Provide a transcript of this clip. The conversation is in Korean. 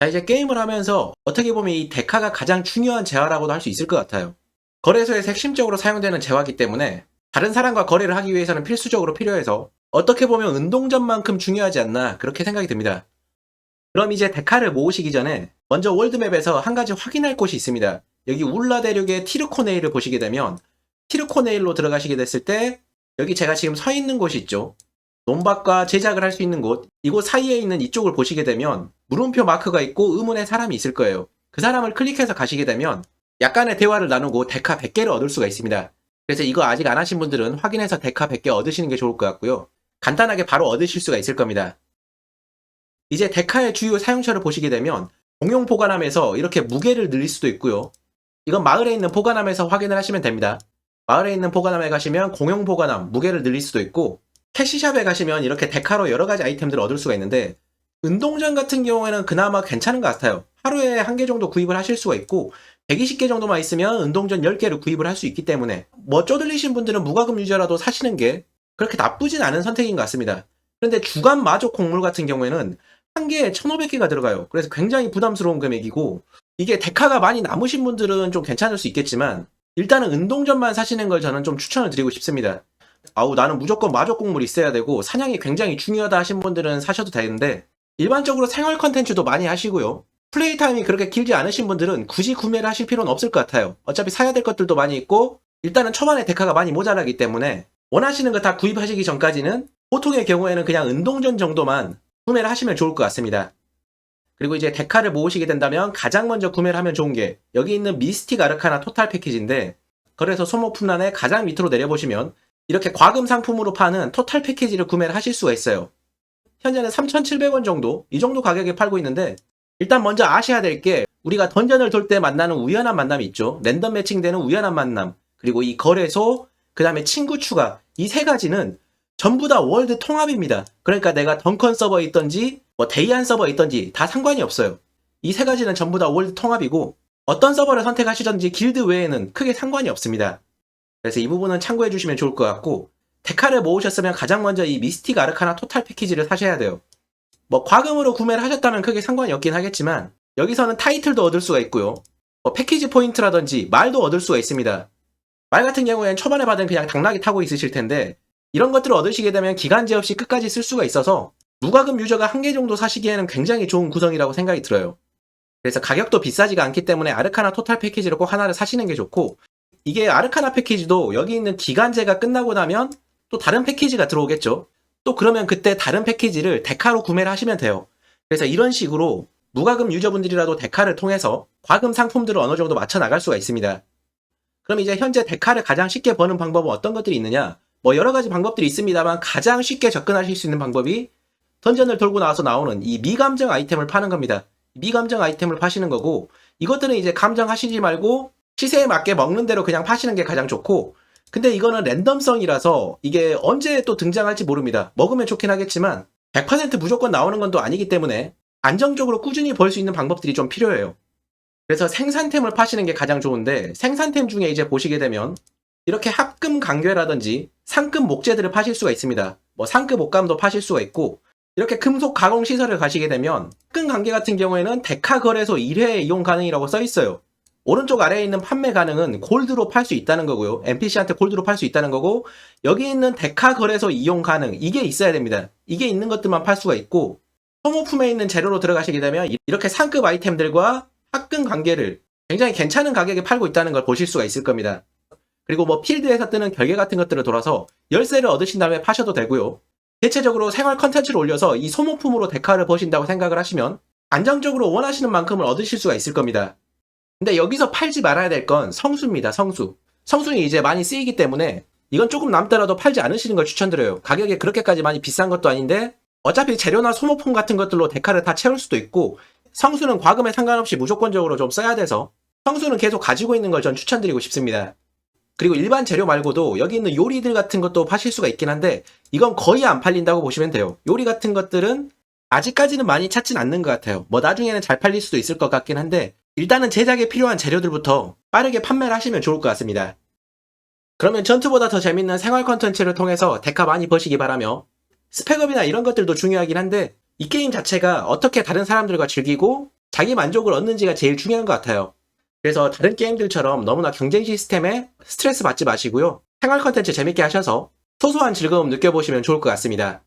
자, 이제 게임을 하면서 어떻게 보면 이 데카가 가장 중요한 재화라고도 할 수 있을 것 같아요. 거래소에서 핵심적으로 사용되는 재화기 때문에 다른 사람과 거래를 하기 위해서는 필수적으로 필요해서 어떻게 보면 운동전만큼 중요하지 않나 그렇게 생각이 듭니다. 그럼 이제 데카를 모으시기 전에 먼저 월드맵에서 한 가지 확인할 곳이 있습니다. 여기 울라 대륙의 티르코네일을 보시게 되면 티르코네일로 들어가시게 됐을 때 여기 제가 지금 서 있는 곳이 있죠. 논밭과 제작을 할 수 있는 곳, 이곳 사이에 있는 이쪽을 보시게 되면 물음표 마크가 있고 의문의 사람이 있을 거예요. 그 사람을 클릭해서 가시게 되면 약간의 대화를 나누고 데카 100개를 얻을 수가 있습니다. 그래서 이거 아직 안 하신 분들은 확인해서 데카 100개 얻으시는 게 좋을 것 같고요. 간단하게 바로 얻으실 수가 있을 겁니다. 이제 데카의 주요 사용처를 보시게 되면 공용 보관함에서 이렇게 무게를 늘릴 수도 있고요. 이건 마을에 있는 보관함에서 확인을 하시면 됩니다. 마을에 있는 보관함에 가시면 공용 보관함 무게를 늘릴 수도 있고 캐시샵에 가시면 이렇게 데카로 여러 가지 아이템들을 얻을 수가 있는데 운동전 같은 경우에는 그나마 괜찮은 것 같아요. 하루에 한 개 정도 구입을 하실 수가 있고 120개 정도만 있으면 운동전 10개를 구입을 할 수 있기 때문에 뭐 쪼들리신 분들은 무과금 유저라도 사시는 게 그렇게 나쁘진 않은 선택인 것 같습니다. 그런데 주간 마족 곡물 같은 경우에는 한 개에 1,500개가 들어가요. 그래서 굉장히 부담스러운 금액이고 이게 데카가 많이 남으신 분들은 좀 괜찮을 수 있겠지만 일단은 운동전만 사시는 걸 저는 좀 추천을 드리고 싶습니다. 아우 나는 무조건 마족 곡물이 있어야 되고 사냥이 굉장히 중요하다 하신 분들은 사셔도 되는데 일반적으로 생활 컨텐츠도 많이 하시고요. 플레이 타임이 그렇게 길지 않으신 분들은 굳이 구매를 하실 필요는 없을 것 같아요. 어차피 사야 될 것들도 많이 있고 일단은 초반에 데카가 많이 모자라기 때문에 원하시는 거 다 구입하시기 전까지는 보통의 경우에는 그냥 운동전 정도만 구매를 하시면 좋을 것 같습니다. 그리고 이제 데카를 모으시게 된다면 가장 먼저 구매를 하면 좋은 게 여기 있는 미스틱 아르카나 토탈 패키지인데 그래서 소모품란에 가장 밑으로 내려보시면 이렇게 과금 상품으로 파는 토탈 패키지를 구매를 하실 수가 있어요. 현재는 3,700원 정도 이 정도 가격에 팔고 있는데 일단 먼저 아셔야 될 게 우리가 던전을 돌 때 만나는 우연한 만남이 있죠. 랜덤 매칭되는 우연한 만남 그리고 이 거래소 그 다음에 친구 추가 이 세 가지는 전부 다 월드 통합입니다. 그러니까 내가 덩컨 서버에 있던지 뭐 데이안 서버에 있던지 다 상관이 없어요. 이 세 가지는 전부 다 월드 통합이고 어떤 서버를 선택하시던지 길드 외에는 크게 상관이 없습니다. 그래서 이 부분은 참고해 주시면 좋을 것 같고 데카를 모으셨으면 가장 먼저 이 미스틱 아르카나 토탈 패키지를 사셔야 돼요. 뭐 과금으로 구매를 하셨다면 크게 상관이 없긴 하겠지만 여기서는 타이틀도 얻을 수가 있고요. 뭐 패키지 포인트라든지 말도 얻을 수가 있습니다. 말 같은 경우에는 초반에 받은 그냥 당나귀 타고 있으실 텐데 이런 것들을 얻으시게 되면 기간제 없이 끝까지 쓸 수가 있어서 무과금 유저가 한 개 정도 사시기에는 굉장히 좋은 구성이라고 생각이 들어요. 그래서 가격도 비싸지가 않기 때문에 아르카나 토탈 패키지를 꼭 하나를 사시는 게 좋고 이게 아르카나 패키지도 여기 있는 기간제가 끝나고 나면 또 다른 패키지가 들어오겠죠. 또 그러면 그때 다른 패키지를 데카로 구매를 하시면 돼요. 그래서 이런 식으로 무과금 유저분들이라도 데카를 통해서 과금 상품들을 어느 정도 맞춰 나갈 수가 있습니다. 그럼 이제 현재 데카를 가장 쉽게 버는 방법은 어떤 것들이 있느냐? 뭐 여러 가지 방법들이 있습니다만 가장 쉽게 접근하실 수 있는 방법이 던전을 돌고 나와서 나오는 이 미감정 아이템을 파는 겁니다. 미감정 아이템을 파시는 거고 이것들은 이제 감정하시지 말고 시세에 맞게 먹는 대로 그냥 파시는 게 가장 좋고 근데 이거는 랜덤성이라서 이게 언제 또 등장할지 모릅니다. 먹으면 좋긴 하겠지만 100% 무조건 나오는 건 또 아니기 때문에 안정적으로 꾸준히 벌 수 있는 방법들이 좀 필요해요. 그래서 생산템을 파시는 게 가장 좋은데 생산템 중에 이제 보시게 되면 이렇게 합금 강괴라든지 상급 목재들을 파실 수가 있습니다. 뭐 상급 옷감도 파실 수가 있고 이렇게 금속 가공 시설을 가시게 되면 합금 관계 같은 경우에는 데카 거래소 1회 이용 가능이라고 써 있어요. 오른쪽 아래에 있는 판매 가능은 골드로 팔 수 있다는 거고요. NPC한테 골드로 팔 수 있다는 거고 여기 있는 데카 거래소 이용 가능 이게 있어야 됩니다. 이게 있는 것들만 팔 수가 있고 소모품에 있는 재료로 들어가시게 되면 이렇게 상급 아이템들과 합금 관계를 굉장히 괜찮은 가격에 팔고 있다는 걸 보실 수가 있을 겁니다. 그리고 뭐 필드에서 뜨는 결계 같은 것들을 돌아서 열쇠를 얻으신 다음에 파셔도 되고요. 대체적으로 생활 컨텐츠를 올려서 이 소모품으로 데카를 버신다고 생각을 하시면 안정적으로 원하시는 만큼을 얻으실 수가 있을 겁니다. 근데 여기서 팔지 말아야 될 건 성수입니다. 성수. 성수는 이제 많이 쓰이기 때문에 이건 조금 남더라도 팔지 않으시는 걸 추천드려요. 가격이 그렇게까지 많이 비싼 것도 아닌데 어차피 재료나 소모품 같은 것들로 데카를 다 채울 수도 있고 성수는 과금에 상관없이 무조건적으로 좀 써야 돼서 성수는 계속 가지고 있는 걸 전 추천드리고 싶습니다. 그리고 일반 재료 말고도 여기 있는 요리들 같은 것도 파실 수가 있긴 한데 이건 거의 안 팔린다고 보시면 돼요. 요리 같은 것들은 아직까지는 많이 찾진 않는 것 같아요. 뭐 나중에는 잘 팔릴 수도 있을 것 같긴 한데 일단은 제작에 필요한 재료들부터 빠르게 판매를 하시면 좋을 것 같습니다. 그러면 전투보다 더 재밌는 생활 컨텐츠를 통해서 데카 많이 버시기 바라며 스펙업이나 이런 것들도 중요하긴 한데 이 게임 자체가 어떻게 다른 사람들과 즐기고 자기 만족을 얻는지가 제일 중요한 것 같아요. 그래서 다른 게임들처럼 너무나 경쟁 시스템에 스트레스 받지 마시고요. 생활 컨텐츠 재밌게 하셔서 소소한 즐거움 느껴보시면 좋을 것 같습니다.